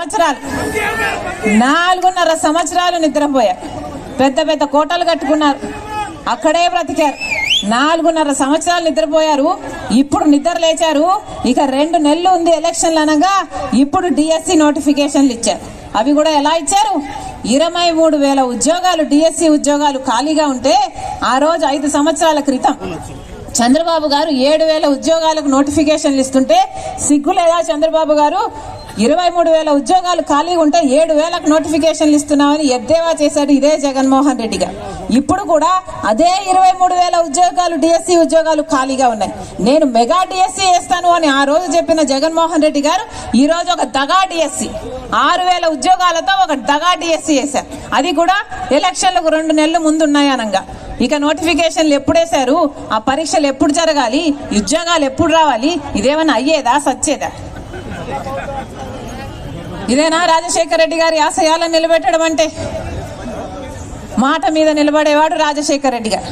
సంవత్సరాలు. నాలుగున్నర సంవత్సరాలు నిద్రపోయారు. పెద్ద పెద్ద కోటలు కట్టుకున్నారు. అక్కడే బ్రతికారు. నాలుగున్నర సంవత్సరాలు నిద్రపోయారు. ఇప్పుడు నిద్ర లేచారు. ఇక రెండు నెలలు ఉంది ఎలక్షన్లు అనగా ఇప్పుడు డిఎస్సి నోటిఫికేషన్లు ఇచ్చారు. అవి కూడా ఎలా ఇచ్చారు? ఇరవై మూడు వేల ఉద్యోగాలు డిఎస్సి ఉద్యోగాలు ఖాళీగా ఉంటే ఆ రోజు ఐదు సంవత్సరాల క్రితం చంద్రబాబు గారు ఏడు వేల ఉద్యోగాలకు నోటిఫికేషన్లు ఇస్తుంటే సిగ్గులేదా చంద్రబాబు గారు? ఇరవై మూడు వేల ఉద్యోగాలు ఖాళీగా ఉంటే ఏడు వేలకు నోటిఫికేషన్లు ఇస్తున్నామని ఎద్దేవా చేశాడు ఇదే జగన్మోహన్ రెడ్డి గారు ఇప్పుడు కూడా అదే ఇరవై మూడు వేల ఉద్యోగాలు డిఎస్సి ఉద్యోగాలు ఖాళీగా ఉన్నాయి. నేను మెగా డిఎస్సి వేస్తాను అని ఆ రోజు చెప్పిన జగన్మోహన్ రెడ్డి గారు ఈ రోజు ఒక దగా డిఎస్సి. ఆరు వేల ఉద్యోగాలతో ఒక దగా డిఎస్సి వేశారు. అది కూడా ఎలక్షన్లకు రెండు నెలలు ముందు ఉన్నాయి అనంగా ఇక నోటిఫికేషన్లు ఎప్పుడు వేశారు? ఆ పరీక్షలు ఎప్పుడు జరగాలి? ఉద్యోగాలు ఎప్పుడు రావాలి? ఇదేమైనా అయ్యేదా? సచ్చేదా? ఇదేనా రాజశేఖర రెడ్డి గారి ఆశయాలను నిలబెట్టడం అంటే? మాట మీద నిలబడేవాడు రాజశేఖర రెడ్డి గారు.